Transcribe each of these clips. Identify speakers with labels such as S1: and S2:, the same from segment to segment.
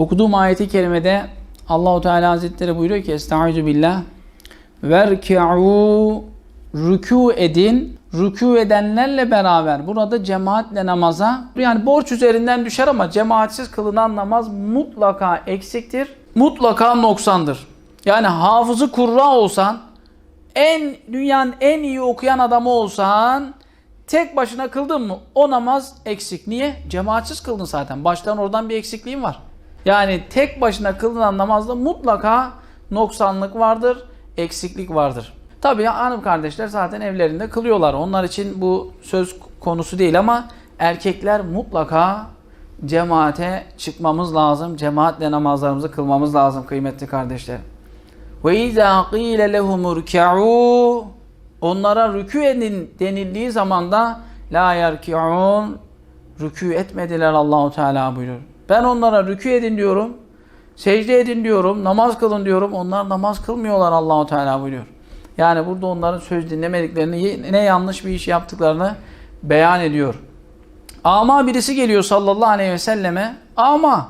S1: Okuduğum ayeti kerimede Allahu Teala Hazretleri buyuruyor ki Estaizu billah Verki'u rükû edin. Rükû edenlerle beraber burada cemaatle namaza yani borç üzerinden düşer ama cemaatsiz kılınan namaz mutlaka eksiktir. Mutlaka noksandır. Yani hafızı kurra olsan en dünyanın en iyi okuyan adamı olsan tek başına kıldın mı o namaz eksik. Niye? Cemaatsiz kıldın zaten. Baştan oradan bir eksikliğin var. Yani tek başına kılınan namazda mutlaka noksanlık vardır, eksiklik vardır. Tabii hanım kardeşler zaten evlerinde kılıyorlar. Onlar için bu söz konusu değil ama erkekler mutlaka cemaate çıkmamız lazım. Cemaatle namazlarımızı kılmamız lazım kıymetli kardeşler. Ve izâ qîle lehum Onlara rükû edin denildiği zaman da la yerki'ûn rükû etmediler Allahu Teala buyuruyor. Ben onlara rükû edin diyorum. Secde edin diyorum. Namaz kılın diyorum. Onlar namaz kılmıyorlar Allahu Teala buyuruyor. Yani burada onların söz dinlemediklerini, ne yanlış bir iş yaptıklarını beyan ediyor. Ama birisi geliyor sallallahu aleyhi ve selleme. Ama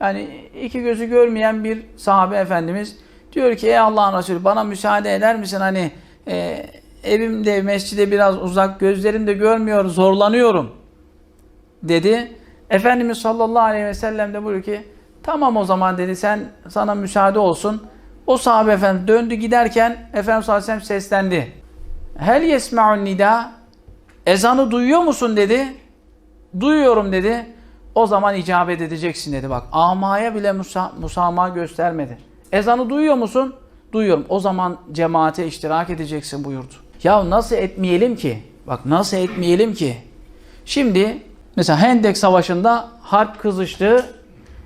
S1: yani iki gözü görmeyen bir sahabe efendimiz diyor ki ey Allah'ın Resulü bana müsaade eder misin hani e, evimde mescide biraz uzak gözlerim de görmüyor zorlanıyorum dedi. Efendimiz sallallahu aleyhi ve sellem de buyuruyor ki tamam o zaman dedi sen sana müsaade olsun. O sahabe efendim döndü giderken Efendimiz sallallahu aleyhi ve sellem seslendi. Hel yesma'un nida ezanı duyuyor musun dedi. Duyuyorum dedi. O zaman icabet edeceksin dedi bak. Amaya bile musa musamaha göstermedi. Ezanı duyuyor musun? Duyuyorum. O zaman cemaate iştirak edeceksin buyurdu. Ya nasıl etmeyelim ki? Bak nasıl etmeyelim ki? Şimdi mesela Hendek Savaşı'nda harp kızıştı.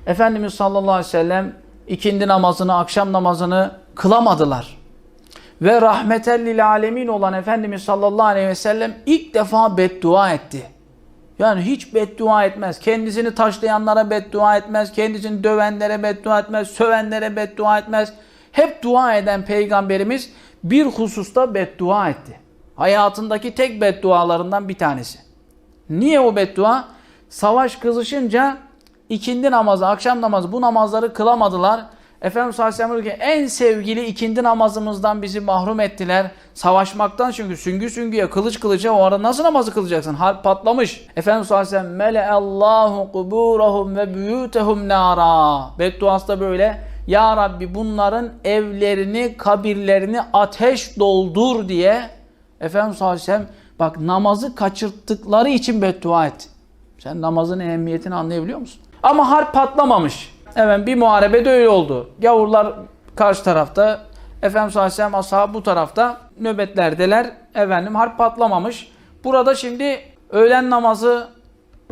S1: Efendimiz sallallahu aleyhi ve sellem ikindi namazını, akşam namazını kılamadılar. Ve rahmetellil alemin olan Efendimiz sallallahu aleyhi ve sellem ilk defa beddua etti. Yani hiç beddua etmez. Kendisini taşlayanlara beddua etmez. Kendisini dövenlere beddua etmez. Sövenlere beddua etmez. Hep dua eden peygamberimiz bir hususta beddua etti. Hayatındaki tek beddualarından bir tanesi. Niye o beddua? Savaş kızışınca ikindi namazı, akşam namazı bu namazları kılamadılar. Efendimiz sallallahu aleyhi ve sellem en sevgili ikindi namazımızdan bizi mahrum ettiler. Savaşmaktan çünkü süngü süngüye, kılıç kılıca o ara nasıl namazı kılacaksın? Harp patlamış. Efendimiz sallallahu aleyhi ve sellem mele Allahu kuburahum ve buyutehum nara. Bedduası da böyle. Ya Rabbi bunların evlerini, kabirlerini ateş doldur diye Efendimiz sallallahu aleyhi ve sellem bak namazı kaçırttıkları için beddua et. Sen namazın ehemmiyetini anlayabiliyor musun? Ama harp patlamamış. Evet bir muharebede öyle oldu. Gavurlar karşı tarafta, Efendimiz sallallahu aleyhi ve sellem ashabı bu tarafta nöbetlerdeler. Efendim harp patlamamış. Burada şimdi öğlen namazı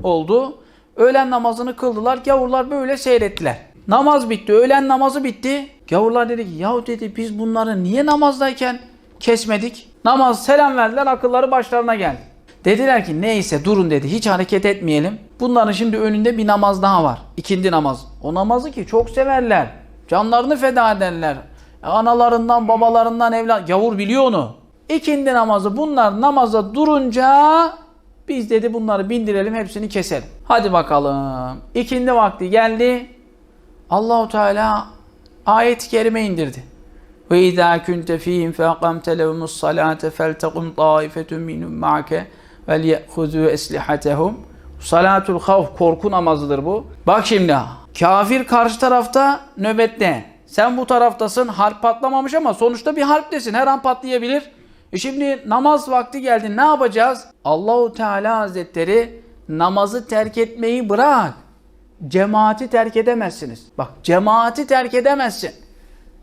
S1: oldu. Öğlen namazını kıldılar. Gavurlar böyle seyrettiler. Namaz bitti. Öğlen namazı bitti. Gavurlar dedi ki yahu dedi biz bunları niye namazdayken kesmedik? Namaz selam verdiler akılları başlarına geldi. Dediler ki neyse durun dedi hiç hareket etmeyelim. Bunların şimdi önünde bir namaz daha var. İkindi namaz. O namazı ki çok severler. Canlarını feda ederler. Analarından babalarından evlat. Gavur biliyor onu. İkindi namazı bunlar namaza durunca biz dedi bunları bindirelim hepsini keselim. Hadi bakalım. İkindi vakti geldi. Allahu Teala ayet-i kerime indirdi. Fîhim fe akamte lehumus salâte feltekum taifetun minhum ma'ke vel ye'khuzû eslihatehum. Salatul havf korku namazıdır bu. Bak şimdi kafir karşı tarafta nöbette. Sen bu taraftasın harp patlamamış ama sonuçta bir harptesin. Her an patlayabilir. E şimdi namaz vakti geldi. Ne yapacağız? Allahu Teala Hazretleri namazı terk etmeyi bırak. Cemaati terk edemezsiniz. Bak cemaati terk edemezsin.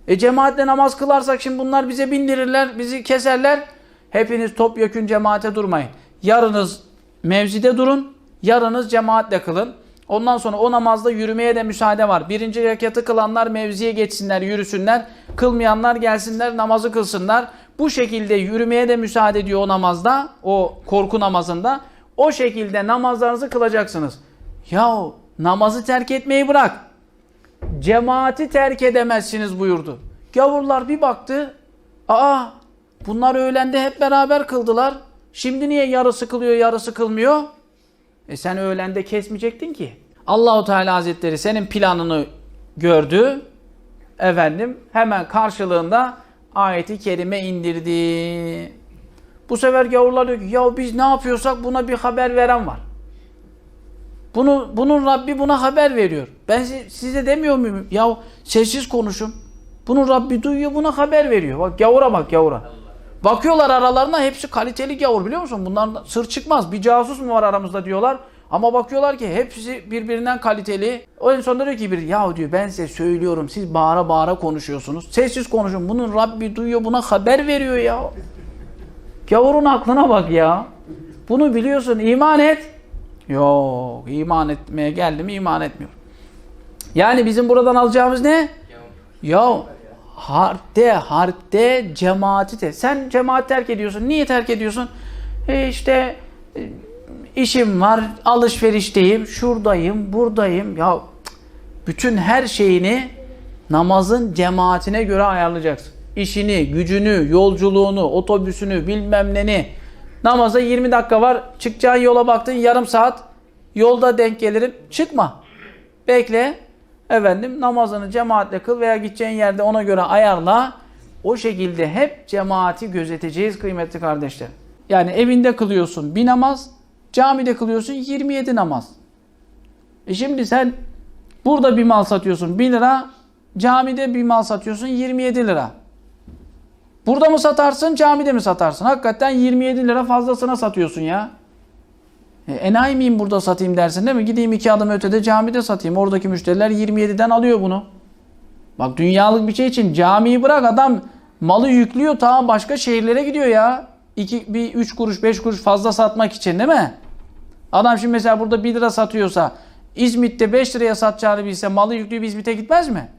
S1: E cemaatle namaz kılarsak şimdi bunlar bize bindirirler, bizi keserler. Hepiniz topyekün cemaate durmayın. Yarınız mevzide durun, yarınız cemaatle kılın. Ondan sonra o namazda yürümeye de müsaade var. Birinci rekatı kılanlar mevziye geçsinler, yürüsünler. Kılmayanlar gelsinler, namazı kılsınlar. Bu şekilde yürümeye de müsaade ediyor o namazda, o korku namazında. O şekilde namazlarınızı kılacaksınız. Yahu namazı terk etmeyi bırak. Cemaati terk edemezsiniz buyurdu. Gavurlar bir baktı. Aa bunlar öğlende hep beraber kıldılar. Şimdi niye yarısı kılıyor yarısı kılmıyor? E sen öğlende kesmeyecektin ki. Allahu Teala Hazretleri senin planını gördü. Efendim hemen karşılığında ayeti kerime indirdi. Bu sefer gavurlar diyor ki ya biz ne yapıyorsak buna bir haber veren var. Bunu bunun Rabbi buna haber veriyor. Ben si- size demiyor muyum? Ya sessiz konuşun. Bunun Rabbi duyuyor buna haber veriyor. Bak gavura bak gavura. Bakıyorlar aralarına hepsi kaliteli gavur biliyor musun? Bundan sır çıkmaz. Bir casus mu var aramızda diyorlar. Ama bakıyorlar ki hepsi birbirinden kaliteli. O en sonunda diyor ki biri ya diyor ben size söylüyorum siz bağıra bağıra konuşuyorsunuz. Sessiz konuşun. Bunun Rabbi duyuyor buna haber veriyor ya. Gavurun aklına bak ya. Bunu biliyorsun iman et. Yok iman etmeye geldi mi iman etmiyor. Yani bizim buradan alacağımız ne? Ya harpte harpte cemaati de. Sen cemaat terk ediyorsun. Niye terk ediyorsun? E işte e, işim var, alışverişteyim, şuradayım, buradayım. Ya bütün her şeyini namazın cemaatine göre ayarlayacaksın. İşini, gücünü, yolculuğunu, otobüsünü, bilmem neni. Namaza 20 dakika var. Çıkacağın yola baktın yarım saat. Yolda denk gelirim. Çıkma. Bekle. Efendim namazını cemaatle kıl veya gideceğin yerde ona göre ayarla. O şekilde hep cemaati gözeteceğiz kıymetli kardeşler. Yani evinde kılıyorsun bir namaz, camide kılıyorsun 27 namaz. E şimdi sen burada bir mal satıyorsun 1 lira, camide bir mal satıyorsun 27 lira. Burada mı satarsın, camide mi satarsın? Hakikaten 27 lira fazlasına satıyorsun ya. E, enayi miyim burada satayım dersin değil mi? Gideyim iki adım ötede camide satayım. Oradaki müşteriler 27'den alıyor bunu. Bak dünyalık bir şey için camiyi bırak adam malı yüklüyor ta başka şehirlere gidiyor ya. İki, bir 3 kuruş 5 kuruş fazla satmak için değil mi? Adam şimdi mesela burada 1 lira satıyorsa İzmit'te 5 liraya satacağını bilse malı yükleyip İzmit'e gitmez mi?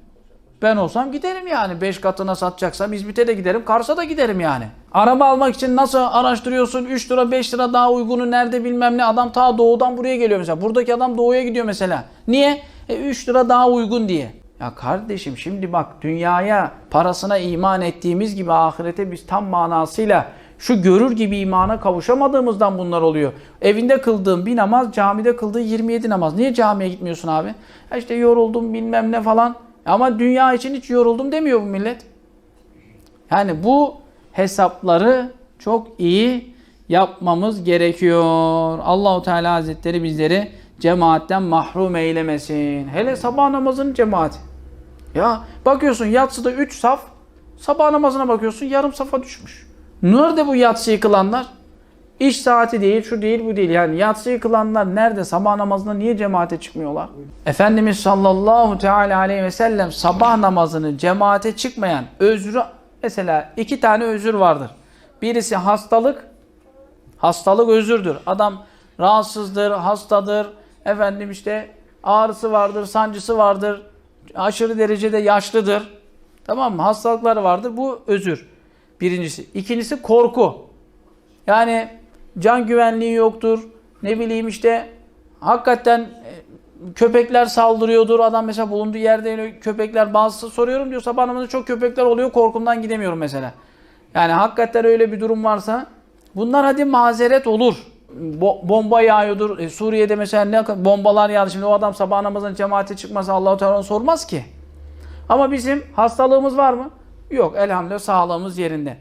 S1: Ben olsam giderim yani. 5 katına satacaksam İzmit'e de giderim. Kars'a da giderim yani. Araba almak için nasıl araştırıyorsun? 3 lira 5 lira daha uygunu nerede bilmem ne. Adam ta doğudan buraya geliyor mesela. Buradaki adam doğuya gidiyor mesela. Niye? E 3 lira daha uygun diye. Ya kardeşim şimdi bak dünyaya parasına iman ettiğimiz gibi ahirete biz tam manasıyla şu görür gibi imana kavuşamadığımızdan bunlar oluyor. Evinde kıldığın bir namaz, camide kıldığı 27 namaz. Niye camiye gitmiyorsun abi? Ya işte yoruldum bilmem ne falan. Ama dünya için hiç yoruldum demiyor bu millet. Yani bu hesapları çok iyi yapmamız gerekiyor. Allahu Teala Hazretleri bizleri cemaatten mahrum eylemesin. Hele sabah namazının cemaati. Ya bakıyorsun yatsıda 3 saf, sabah namazına bakıyorsun yarım safa düşmüş. Nerede bu yatsıyı kılanlar? İş saati değil, şu değil, bu değil. Yani yatsıyı kılanlar nerede? Sabah namazında niye cemaate çıkmıyorlar? Efendimiz sallallahu teala aleyhi ve sellem sabah namazını cemaate çıkmayan özrü, mesela iki tane özür vardır. Birisi hastalık, hastalık özürdür. Adam rahatsızdır, hastadır, efendim işte ağrısı vardır, sancısı vardır, aşırı derecede yaşlıdır. Tamam mı? Hastalıkları vardır. Bu özür. Birincisi. İkincisi korku. Yani can güvenliği yoktur. Ne bileyim işte hakikaten e, köpekler saldırıyordur. Adam mesela bulunduğu yerde köpekler bazısı soruyorum diyor sabah namazında çok köpekler oluyor korkumdan gidemiyorum mesela. Yani hakikaten öyle bir durum varsa bunlar hadi mazeret olur. Bo- bomba yağıyordur. E, Suriye'de mesela ne bombalar yağdı. Şimdi o adam sabah namazına cemaate çıkmasa Allahu Teala sormaz ki. Ama bizim hastalığımız var mı? Yok elhamdülillah sağlığımız yerinde.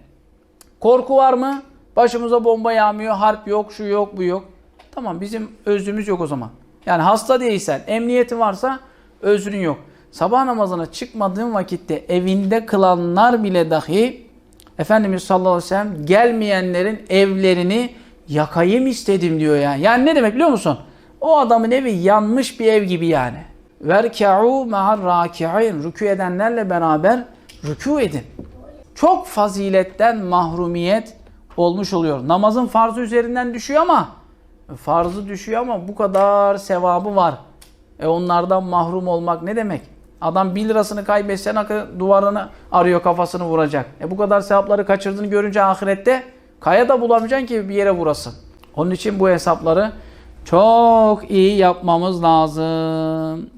S1: Korku var mı? Başımıza bomba yağmıyor, harp yok, şu yok, bu yok. Tamam bizim özrümüz yok o zaman. Yani hasta değilsen, emniyetin varsa özrün yok. Sabah namazına çıkmadığın vakitte evinde kılanlar bile dahi Efendimiz sallallahu aleyhi ve sellem gelmeyenlerin evlerini yakayım istedim diyor yani. Yani ne demek biliyor musun? O adamın evi yanmış bir ev gibi yani. Verka'u ma'ar raki'in. Rükû edenlerle beraber rükû edin. Çok faziletten mahrumiyet olmuş oluyor. Namazın farzı üzerinden düşüyor ama farzı düşüyor ama bu kadar sevabı var. E onlardan mahrum olmak ne demek? Adam 1 lirasını kaybetse nakı duvarını arıyor kafasını vuracak. E bu kadar sevapları kaçırdığını görünce ahirette kaya da bulamayacaksın ki bir yere vurasın. Onun için bu hesapları çok iyi yapmamız lazım.